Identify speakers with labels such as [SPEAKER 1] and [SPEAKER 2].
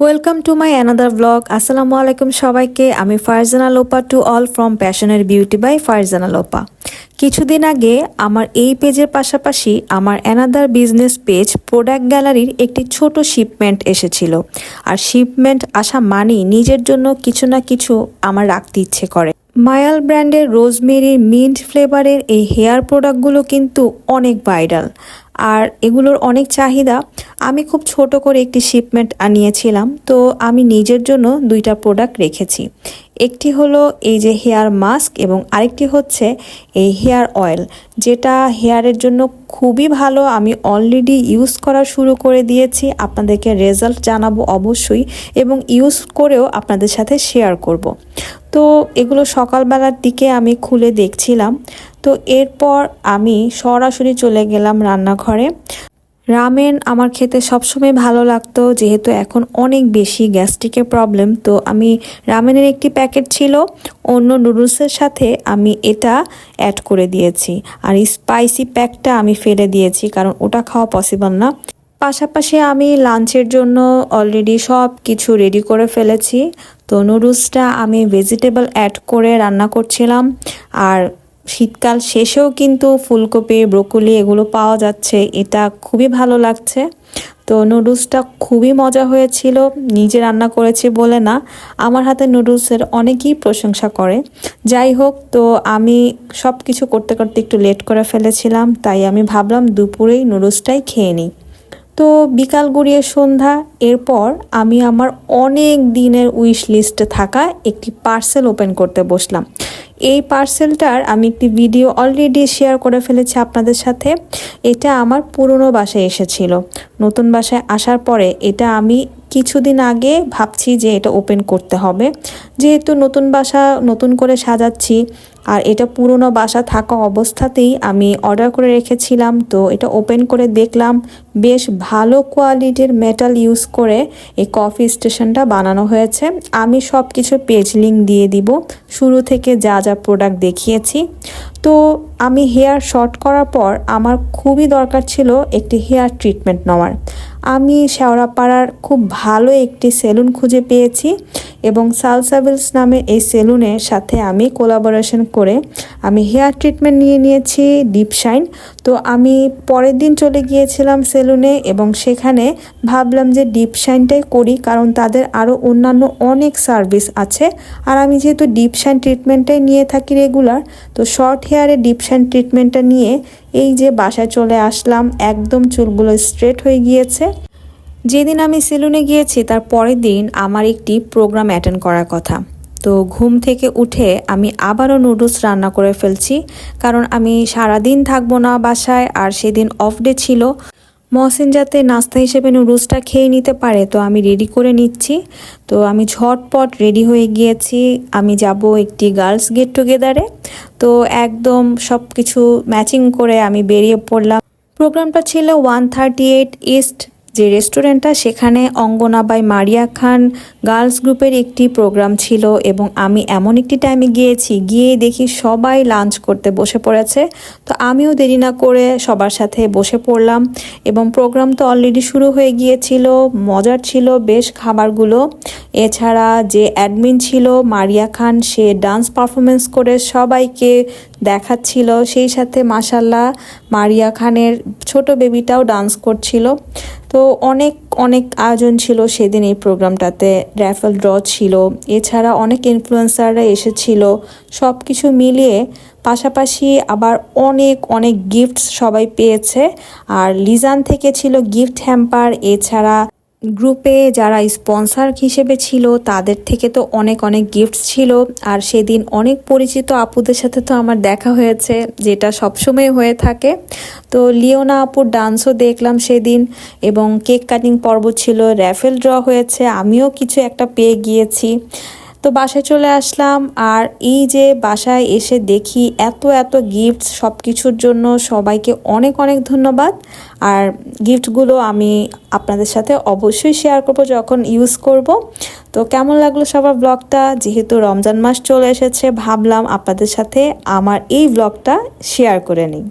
[SPEAKER 1] Welcome to my another blog আসসালামু আলাইকুম সবাইকে। আমি Farzana Lopa to all from প্যাশনের beauty by Farzana Lopa কিছুদিন আগে আমার এই পেজের পাশাপাশি আমার অ্যানাদার বিজনেস পেজ প্রোডাক্ট গ্যালারির একটি ছোট শিপমেন্ট এসেছিল। আর শিপমেন্ট আসা মানেই নিজের জন্য কিছু না কিছু আমার রাখতে ইচ্ছে করে। মায়াল ব্র্যান্ডের রোজমেরির মিন্ট ফ্লেভারের এই হেয়ার প্রোডাক্টগুলো কিন্তু অনেক ভাইরাল। আর এগুলোর অনেক চাহিদা আমি খুব ছোট করে একটি শিপমেন্ট আনিয়েছিলাম, তো আমি নিজের জন্য দুইটা প্রোডাক্ট রেখেছি। একটি হলো এই যে হেয়ার মাস্ক এবং আরেকটি হচ্ছে এই হেয়ার অয়েল যেটা হেয়ারের জন্য খুবই ভালো। আমি অলরেডি ইউজ করা শুরু করে দিয়েছি, আপনাদেরকে রেজাল্ট জানাব অবশ্যই এবং ইউজ করেও আপনাদের সাথে শেয়ার করব। তো এগুলো সকালবেলার দিকে আমি খুলে দেখছিলাম, তো এরপর আমি সরাসরি চলে গেলাম রান্নাঘরে। রামেন আমার খেতে সবসময় ভালো লাগতো, যেহেতু এখন অনেক বেশি গ্যাস্ট্রিকের প্রবলেম। তো আমি রামেনের একটি প্যাকেট ছিল, অন্য নুডলসের সাথে আমি এটা অ্যাড করে দিয়েছি। আর স্পাইসি প্যাকটা আমি ফেলে দিয়েছি, কারণ ওটা খাওয়া পসিবল না। পাশাপাশি আমি লাঞ্চের জন্য অলরেডি সব কিছু রেডি করে ফেলেছি। তো নুডলসটা আমি ভেজিটেবল অ্যাড করে রান্না করছিলাম। আর শীতকাল শেষেও কিন্তু ফুলকপি, ব্রোকলি এগুলো পাওয়া যাচ্ছে। এটা খুবই ভালো লাগছে। তো নুডলসটা খুবই মজা হয়েছিল। নিজে রান্না করেছি বলে না, আমার হাতে নুডলসের অনেকেই প্রশংসা করে। যাই হোক, তো আমি সব কিছু করতে করতে একটু লেট করে ফেলেছিলাম, তাই আমি ভাবলাম দুপুরেই নুডলসটাই খেয়ে নিই। তো বিকাল গড়িয়ে সন্ধ্যা, এরপর আমি আমার অনেক দিনের উইশ লিস্টে থাকা একটি পার্সেল ওপেন করতে বসলাম। এই পার্সেলটার আমি একটি ভিডিও অলরেডি শেয়ার করে ফেলেছি আপনাদের সাথে। এটা আমার পুরনো বাসায় এসেছিল। নতুন বাসায় আসার পরে এটা আমি কিছুদিন আগে ভাবছি যে এটা ওপেন করতে হবে। যেহেতু নতুন বাসা নতুন করে সাজাচ্ছি, আর এটা পুরনো বাসা থাকা অবস্থাতেই আমি অর্ডার করে রেখেছিলাম, তো এটা ওপেন করে দেখলাম। বেশ ভালো কোয়ালিটির মেটাল ইউজ করে এই কফি স্টেশনটা বানানো হয়েছে। আমি সব কিছু পেজ লিঙ্ক দিয়ে দিব। শুরু থেকে যা যা প্রোডাক্ট দেখিয়েছি। তো আমি হেয়ার শর্ট করার পর আমার খুবই দরকার ছিল একটি হেয়ার ট্রিটমেন্ট নেওয়ার। আমি শেওড়াপাড়ার খুব ভালো একটি সেলুন খুঁজে পেয়েছি। এবং সালসাবিলস নামে এই সেলুনের সাথে আমি কোলাবোরেশন করে আমি হেয়ার ট্রিটমেন্ট নিয়ে নিয়েছি, ডিপ শাইন। তো আমি পরের দিন চলে গিয়েছিলাম সেলুনে এবং সেখানে ভাবলাম যে ডিপ শাইনটাই করি কারণ তাদের আরও অন্যান্য অনেক সার্ভিস আছে। আর আমি যেহেতু ডিপ শাইন ট্রিটমেন্টটাই নিয়ে থাকি রেগুলার, তো শর্ট হেয়ারে ডিপ শাইন ট্রিটমেন্টটা নিয়ে এই যে বাসায় চলে আসলাম, একদম চুলগুলো স্ট্রেট হয়ে গিয়েছে। যেদিন আমি সেলুনে গিয়েছি, তার পরের দিন আমার একটি প্রোগ্রাম অ্যাটেন্ড করার কথা। তো ঘুম থেকে উঠে আমি আবারও নুডলস রান্না করে ফেলছি, কারণ আমি সারাদিন থাকব না বাসায় আর সেদিন অফ ডে ছিল। মহসিন যাতে নাস্তা হিসেবে নুডলসটা খেয়ে নিতে পারে, তো আমি রেডি করে নিচ্ছি। তো আমি ঝটপট রেডি হয়ে গিয়েছি। আমি যাব একটি গার্লস গেট টুগেদারে তো একদম সব কিছু ম্যাচিং করে আমি বেরিয়ে পড়লাম। প্রোগ্রামটা ছিল ওয়ান থার্টি এইট ইস্ট যে রেস্টুরেন্টটা, সেখানে অঙ্গনা বাই মারিয়া খান গার্লস গ্রুপের একটি প্রোগ্রাম ছিল এবং আমি এমন একটি টাইমে গিয়েছি, গিয়ে দেখি সবাই লাঞ্চ করতে বসে পড়েছে। তো আমিও দেরি না করে সবার সাথে বসে পড়লাম এবং প্রোগ্রাম তো অলরেডি শুরু হয়ে গিয়েছিল, মজার ছিল বেশ খাবারগুলো। এছাড়া যে অ্যাডমিন ছিল, মারিয়া খান, সে ডান্স পারফরমেন্স করে সবাইকে দেখাচ্ছিল। সেই সাথে মাসাল্লাহ মারিয়া খানের ছোট বেবিটাও ডান্স করছিল। তো অনেক অনেক আয়োজন ছিল সেদিন এই প্রোগ্রামটাতে। র্যাফেল ড্র ছিল। এছাড়া অনেক ইনফ্লুয়েন্সাররা এসেছিল। সব কিছু মিলিয়ে পাশাপাশি আবার অনেক অনেক গিফটস সবাই পেয়েছে। আর লিজান থেকে ছিল গিফট হ্যাম্পার এছাড়া গ্রুপে যারা স্পন্সার হিসেবে ছিল, তাদের থেকে তো অনেক অনেক গিফটস ছিল। আর সেদিন অনেক পরিচিত আপুদের সাথে তো আমার দেখা হয়েছে, যেটা সবসময় হয়ে থাকে। তো লিওনা আপুর ডান্সও দেখলাম সেদিন এবং কেক কাটিং পর্ব ছিল র্যাফেল ড্র হয়েছে, আমিও কিছু একটা পেয়ে গিয়েছি। তো বাসায় চলে আসলাম। আর এই যে বাসায় এসে দেখি এত এত গিফটস সব কিছুর জন্য সবাইকে অনেক অনেক ধন্যবাদ। আর গিফটগুলো আমি আপনাদের সাথে অবশ্যই শেয়ার করব যখন ইউজ করব। তো কেমন লাগল সবার ব্লগটা যেহেতু রমজান মাস চলে এসেছে, ভাবলাম আপনাদের সাথে আমার এই ব্লগটা শেয়ার করে নিই।